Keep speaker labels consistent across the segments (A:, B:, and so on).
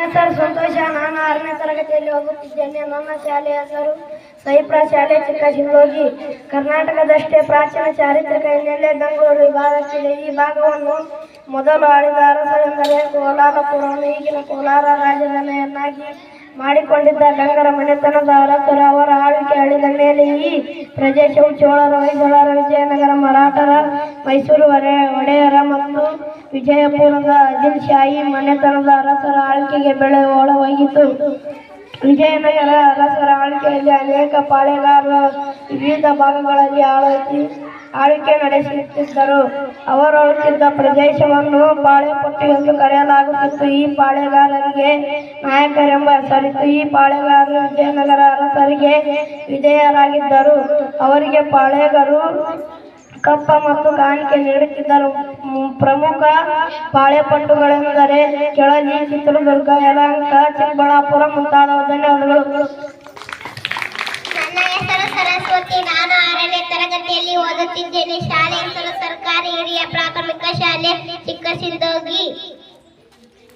A: ಹೆಸರು ಸಂತೋಷ. ನಾನು ಆರನೇ ತರಗತಿಯಲ್ಲಿ ಹೋಗುತ್ತಿದ್ದೇನೆ ನನ್ನ ಶಾಲೆಯ ಹೆಸರು ಸೈಪ್ರ ಶಾಲೆ ಚಿಕ್ಕ ಶಿಂಗೋಗಿ ಕರ್ನಾಟಕದಷ್ಟೇ ಪ್ರಾಚೀನ ಚಾರಿತ್ರಿಕ ಹಿನ್ನೆಲೆ ಬೆಂಗಳೂರು ವಿಭಾಗಕ್ಕಿದೆ. ಈ ಭಾಗವನ್ನು ಮೊದಲು ಆಳಿದ ಅರಸರೆಂದರೆ ಕೋಲಾರಪುರವನ್ನು ಈಗಿನ ಕೋಲಾರ ರಾಜಧಾನಿಯನ್ನಾಗಿ ಮಾಡಿಕೊಂಡಿದ್ದ ಗಂಗರ ಮನೆತನದ ಅರಸರು. ಅವರ ಆಳ್ವಿಕೆ ಆಳಿದ ಮೇಲೆ ಈ ಪ್ರದೇಶವು ಚೋಳರ, ವೈಭವರ, ವಿಜಯನಗರ, ಮರಾಠರ, ಮೈಸೂರು ಒಡೆ ಒಡೆಯರ ಮತ್ತು ವಿಜಯಪುರದ ಅಜಿಲ್ ಶಾಹಿ ಮನೆತನದ ಅರಸರ ಆಳ್ಕೆಗೆ ಬೆಳೆ ಒಳಹೋಗಿತು ವಿಜಯನಗರ ಅರಸರ ಆಳ್ಕೆಯಲ್ಲಿ ಅನೇಕ ಪಾಳೆಗಾರರು ವಿವಿಧ ಭಾಗಗಳಲ್ಲಿ ಆಳ್ವಿಕೆ ಆಳ್ವಿಕೆ ನಡೆಸುತ್ತಿದ್ದರು. ಅವರಾಳುತ್ತಿದ್ದ ಪ್ರದೇಶವನ್ನು ಪಾಳೆಪಟ್ಟು ಎಂದು ಕರೆಯಲಾಗುತ್ತಿತ್ತು. ಈ ಪಾಳೆಗಾರರಿಗೆ ನಾಯಕರೆಂಬ ಹೆಸರಿತ್ತು. ಈ ಪಾಳೆಗಾರರು ವಿಜಯನಗರ ಅರಸರಿಗೆ ವಿಧೇಯರಾಗಿದ್ದರು ಅವರಿಗೆ ಪಾಳೆಗಾರರು ಕಪ್ಪ ಮತ್ತು ಕಾಣಿಕೆ ನೀಡುತ್ತಿದ್ದರು. ಪ್ರಮುಖ ಪಾಳೆಪಟ್ಟುಗಳೆಂದರೆ ಕೆಳದಿ ಚಿತ್ರದುರ್ಗ, ಯಲಹಂಕ, ಚಿಕ್ಕಬಳ್ಳಾಪುರ ಮುಂತಾದವು ಧನ್ಯವಾದಗಳು
B: ನನ್ನ ಹೆಸರು ಸರಸ್ವತಿ. ನಾನು ಆರನೇ ತರಗತಿಯಲ್ಲಿ ಓದುತ್ತಿದ್ದೇನೆ. ಶಾಲೆ ಹೆಸರು ಸರ್ಕಾರಿ ಹಿರಿಯ ಪ್ರಾಥಮಿಕ ಶಾಲೆ ಚಿಕ್ಕಸಿಂದೋಗಿ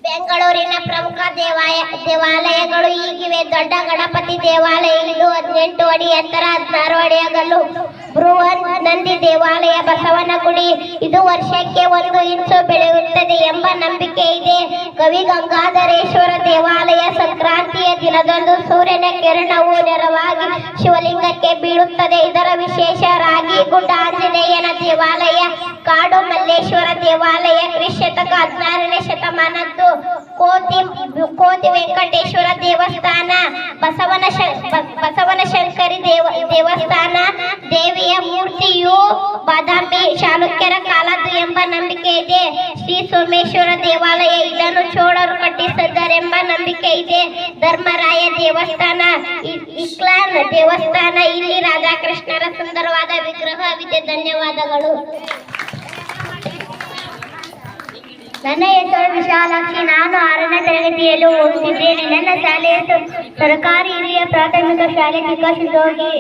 B: ಬೆಂಗಳೂರಿನ ಪ್ರಮುಖ ದೇವಾಲಯ ದೇವಾಲಯಗಳು ಈಗಿವೆ. ದೊಡ್ಡ ಗಣಪತಿ ದೇವಾಲಯ ಇದು ಹದಿನೆಂಟು ಅಡಿ ಎತ್ತರ ಹದಿನಾರು ಅಡಿ ಅಗಲು. ಬೃಹನ್ ನಂದಿ ದೇವಾಲಯ ಬಸವನ ಗುಡಿ ಇದು ವರ್ಷಕ್ಕೆ ಒಂದು ಇಂಚು ಬೆಳೆಯುತ್ತದೆ ಎಂಬ ನಂಬಿಕೆ ಇದೆ. ಕವಿ ಗಂಗಾಧರೇಶ್ವರ ದೇವಾಲಯ ಸಂಕ್ರಾಂತಿಯ ದಿನದಂದು ಸೂರ್ಯನ ಕಿರಣವು ನೆರವಾಗಿ ಶಿವಲಿಂಗಕ್ಕೆ ಬೀಳುತ್ತದೆ. ಇದರ ವಿಶೇಷ ರಾಗಿ ಗುಡ್ಡ ಆಂಜನೇಯನ ದೇವಾಲಯ, ಕಾಡು ಮಲ್ಲೇಶ್ವರ ದೇವಾಲಯ ಕ್ರಿಶತಕ ಹದಿನಾರನೇ ಶತಮಾನದ್ದು ಕೋತಿ ಕೋತಿ ವೆಂಕಟೇಶ್ವರ ದೇವಸ್ಥಾನ, ಬಸವನ ಬಸವನ ಶಂಕರಿ ದೇವ, ದೇವಸ್ಥಾನ, ದೇವಿಯ ಮೂರ್ತಿಯು ಬಾದಾಮಿ ಚಾಲುಕ್ಯರ ಕಾಲದ್ದು ಎಂಬ ನಂಬಿಕೆ ಇದೆ. ಶ್ರೀ ಸೋಮೇಶ್ವರ ದೇವಾಲಯ ಇದನ್ನು ಚೋಳರು ಕಟ್ಟಿಸಿದ್ದಾರೆಂಬ ನಂಬಿಕೆ ಇದೆ. ಧರ್ಮರಾಯ ದೇವಸ್ಥಾನ ಇಸ್ಲಾನ್ ದೇವಸ್ಥಾನ, ಇಲ್ಲಿ ರಾಧಾಕೃಷ್ಣರ ಸುಂದರವಾದ ವಿಗ್ರಹವಿದೆ. ಧನ್ಯವಾದಗಳು. ನನ್ನ ಹೆಸರು ವಿಶಾಲಾಕ್ಷಿ. ನಾನು ಆರನೇ ತರಗತಿಯಲ್ಲಿ ಓದುತ್ತಿದ್ದೇನೆ. ನನ್ನ ಶಾಲೆ ಹೆಸರು ಸರ್ಕಾರಿ ಹಿರಿಯ ಪ್ರಾಥಮಿಕ ಶಾಲೆ ಚಿಕ್ಕಸಿದ್ದೋಗಿ.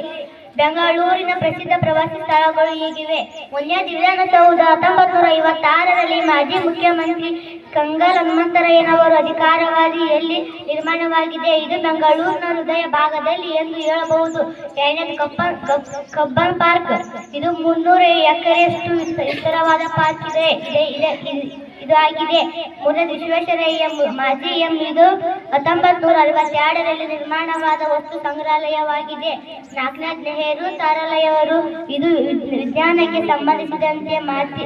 B: ಬೆಂಗಳೂರಿನ ಪ್ರಸಿದ್ಧ ಪ್ರವಾಸಿ ಸ್ಥಳಗಳು ಹೀಗಿವೆ. ಮೊನ್ನೆ ವಿಧಾನಸೌಧ ಹತ್ತೊಂಬತ್ತು ನೂರ ಐವತ್ತಾರರಲ್ಲಿ ಮಾಜಿ ಮುಖ್ಯಮಂತ್ರಿ ಕಂಗಲ್ ಹನುಮಂತರಯ್ಯನವರು ಅಧಿಕಾರವಾದಿಯಲ್ಲಿ ನಿರ್ಮಾಣವಾಗಿದೆ? ಇದು ಬೆಂಗಳೂರಿನ ಹೃದಯ ಭಾಗದಲ್ಲಿ ಎಂದು ಹೇಳಬಹುದು. ಎರಡನೇ ಕಬ್ಬನ್ ಕಬ್- ಕಬ್ಬನ್ ಪಾರ್ಕ್. ಇದು ಮುನ್ನೂರು ಎಕರೆಯಷ್ಟು ಎತ್ತರವಾದ ಪಾರ್ಕ್ ಇದೆ, ಇದೆ- ಇದೆ ಆಗಿದೆ ಮೂರನೇ ವಿಶ್ವೇಶ್ವರಯ್ಯ ಮಾಜಿ ಎಂ ಇದು. ಹತ್ತೊಂಬತ್ತು ನೂರ ಅರವತ್ತೆರಡರಲ್ಲಿ ನಿರ್ಮಾಣವಾದ ವಸ್ತು ಸಂಗ್ರಹಾಲಯವಾಗಿದೆ. ನಾಗನಾಥ್ ನೆಹರು ತಾರಾಲಯವರು ಇದು ವಿಜ್ಞಾನಕ್ಕೆ ಸಂಬಂಧಿಸಿದಂತೆ ಮಾಹಿತಿ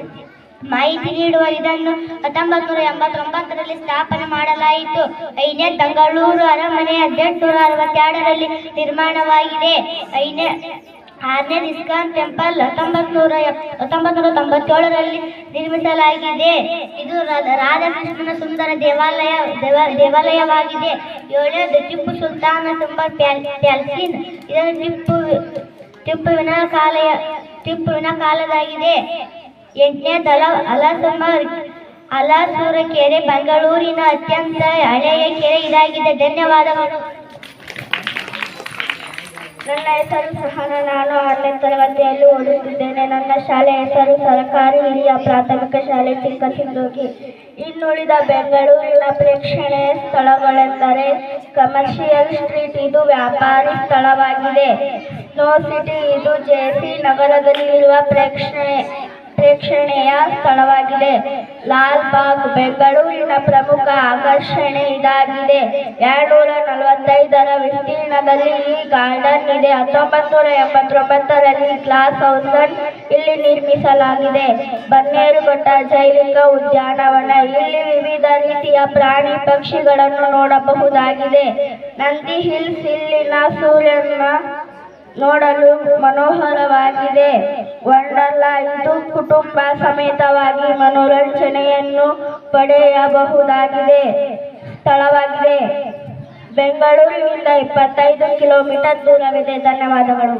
B: ಮಾಹಿತಿ ನೀಡುವ ಇದನ್ನು ಹತ್ತೊಂಬತ್ತು ನೂರ ಎಂಬತ್ತೊಂಬತ್ತರಲ್ಲಿ ಸ್ಥಾಪನೆ ಮಾಡಲಾಯಿತು. ಐದನೇ ಬೆಂಗಳೂರು ಅರಮನೆ ಹದಿನೆಂಟು ನೂರ ಅರವತ್ತೆರಡರಲ್ಲಿ ನಿರ್ಮಾಣವಾಗಿದೆ. ಐದನೇ ಆರನೇ ಇಸ್ಕಾನ್ ಟೆಂಪಲ್ ಹತ್ತೊಂಬತ್ನೂರ ನೂರ ಹತ್ತೊಂಬತ್ ನೂರ ತೊಂಬತ್ತೇಳರಲ್ಲಿ ನಿರ್ಮಿಸಲಾಗಿದೆ. ಇದು ರಾಧಾಕೃಷ್ಣನ ಸುಂದರ ದೇವಾಲಯ, ದೇವ- ದೇವಾಲಯವಾಗಿದೆ. ಏಳನೇದು ಟಿಪ್ಪು ಸುಲ್ತಾನ ತುಂಬ ಪ್ಯಾಲ್ಸಿನ್. ಇದನ್ನು ಟಿಪ್ಪು ಟಿಪ್ಪುವಿನ ಕಾಲಯ ಟಿಪ್ಪುವಿನ ಕಾಲದಾಗಿದೆ ಎಂಟನೇ ದಳ ಅಲಸಮ ಅಲಾಸೂರ ಕೆರೆ, ಬೆಂಗಳೂರಿನ ಅತ್ಯಂತ ಹಳೆಯ ಕೆರೆ ಇದಾಗಿದೆ. ಧನ್ಯವಾದಗಳು.
A: ನನ್ನ ಹೆಸರು ಸಹನ. ನಾನು ಆರನೇ ತರಗತಿಯಲ್ಲಿ ಓದುತ್ತಿದ್ದೇನೆ. ನನ್ನ ಶಾಲೆ ಹೆಸರು ಸರ್ಕಾರಿ ಹಿರಿಯ ಪ್ರಾಥಮಿಕ ಶಾಲೆ ಚಿಕ್ಕಸಿಂದೋಗಿ ಇನ್ನುಳಿದ ಬೆಂಗಳೂರಿನ ಪ್ರೇಕ್ಷಣೀಯ ಸ್ಥಳಗಳೆಂದರೆ ಕಮರ್ಷಿಯಲ್ ಸ್ಟ್ರೀಟ್. ಇದು ವ್ಯಾಪಾರಿ ಸ್ಥಳವಾಗಿದೆ. Snow city. ಇದು ಜೆಸಿ ನಗರದಲ್ಲಿರುವ ಪ್ರೇಕ್ಷಣೀಯ ಪ್ರೇಕ್ಷಣೀಯ ಸ್ಥಳವಾಗಿದೆ. ಲಾಲ್ ಬಾಗ್, ಬೆಂಗಳೂರಿನ ಪ್ರಮುಖ ಆಕರ್ಷಣೆ ಇದಾಗಿದೆ. ಎರಡ್ನೂರ ನಲವತ್ತೈದರ ವಿಸ್ತೀರ್ಣದಲ್ಲಿ ಈ ಗಾರ್ಡನ್ ಇದೆ. ಹತ್ತೊಂಬತ್ತು ಎಂಬತ್ತೊಂಬತ್ತರಲ್ಲಿ ಗ್ಲಾಸ್ ಹೌಸ್ ಇಲ್ಲಿ ನಿರ್ಮಿಸಲಾಗಿದೆ. ಬನ್ನೇರುಘಟ್ಟ ಜೈವಿಕ ಉದ್ಯಾನವನ, ಇಲ್ಲಿ ವಿವಿಧ ರೀತಿಯ ಪ್ರಾಣಿ ಪಕ್ಷಿಗಳನ್ನು ನೋಡಬಹುದಾಗಿದೆ. ನಂದಿ ಹಿಲ್ಸ್, ಇಲ್ಲಿನ ಸೂರ್ಯನ ನೋಡಲು ಮನೋಹರವಾಗಿದೆ. ವಂಡರ್ಲಾ ಇದು ಕುಟುಂಬ ಸಮೇತವಾಗಿ ಮನೋರಂಜನೆಯನ್ನು ಪಡೆಯಬಹುದಾಗಿದೆ. ಸ್ಥಳವಾಗಿದೆ. ಬೆಂಗಳೂರಿನಿಂದ ಇಪ್ಪತ್ತೈದು ಕಿಲೋಮೀಟರ್ ದೂರವಿದೆ. ಧನ್ಯವಾದಗಳು.